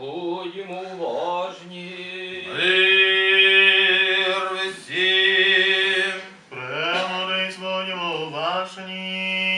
Будьмо уважні. Мир всім. Премудрий будьмо уважні.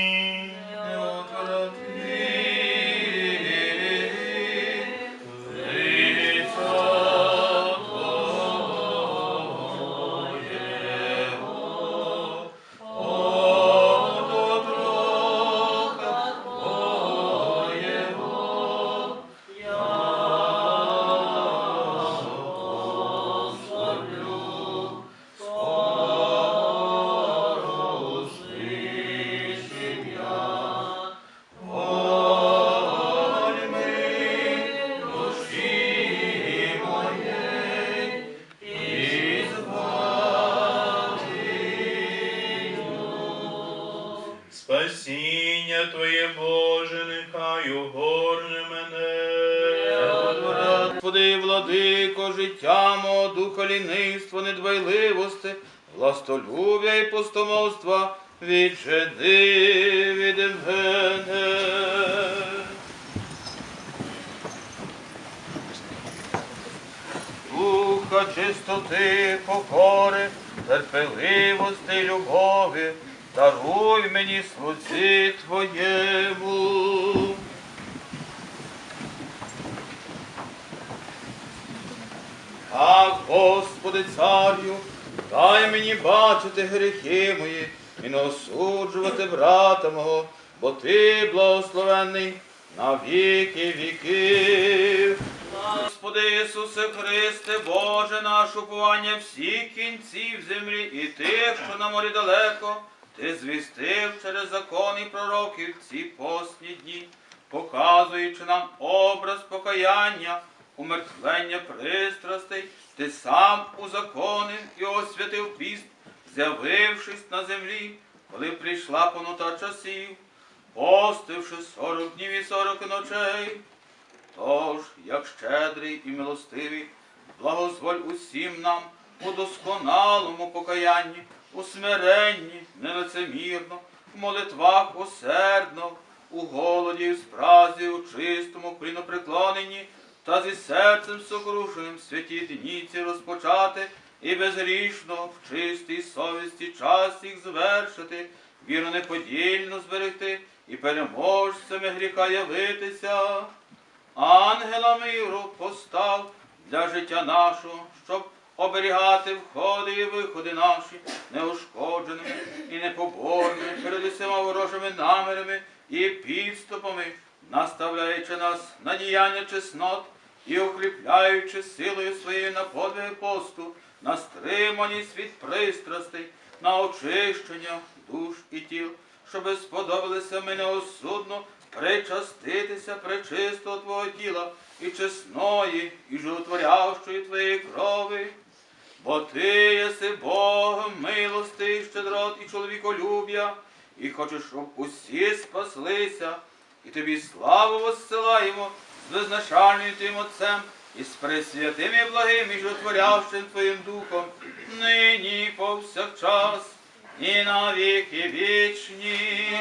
Нехай огорне мене. Господи, владико, життя мого, духа лінивства, недбайливости, властолюбя і пустомовства, віджени від мене. Духа чистоти, покори, терпеливости, й любові, даруй мені слузі Твоєму. Господи, царю, дай мені бачити гріхи мої і не осуджувати брата мого, бо ти благословенний на віки віків. Господи Ісусе Христе, Боже наш, уповання всіх кінців землі і тих, що на морі далеко, ти звістив через закони пророків ці постні дні, показуючи нам образ покаяння, умертвлення пристрастей, ти сам узаконив і освятив піст, з'явившись на землі, коли прийшла понута часів, постивши сорок днів і сорок ночей. Тож, як щедрий і милостивий, благозволь усім нам у досконалому покаянні, у смиренні, нелицемірно, в молитвах усердно, у голоді і спразі, у чистому клінопреклоненні, та зі серцем сокрушеним святі дніці розпочати і безгрішно в чистій совісті час їх звершити, віру неподільно зберегти і переможцями гріха явитися. Ангела миру постав для життя нашого, щоб оберігати входи і виходи наші неушкодженими і непоборними перед усіма ворожими намірами і підступами, наставляючи нас на діяння чеснот і укріпляючи силою своєю на подвиги посту, на стриманість від пристрастей, на очищення душ і тіл, щоби сподобалися ми неосудно причаститися пречистого Твого тіла і чесної, і животворящої Твоєї крови. Бо ти єси Богом милости, щедрот і чоловіколюб'я, і хочеш, щоб усі спаслися, і тобі славу воссилаємо з визначальним Твоїм Отцем і з пресвятим і благим і жотворявшим Твоїм Духом, нині повсякчас, і на віки вічні.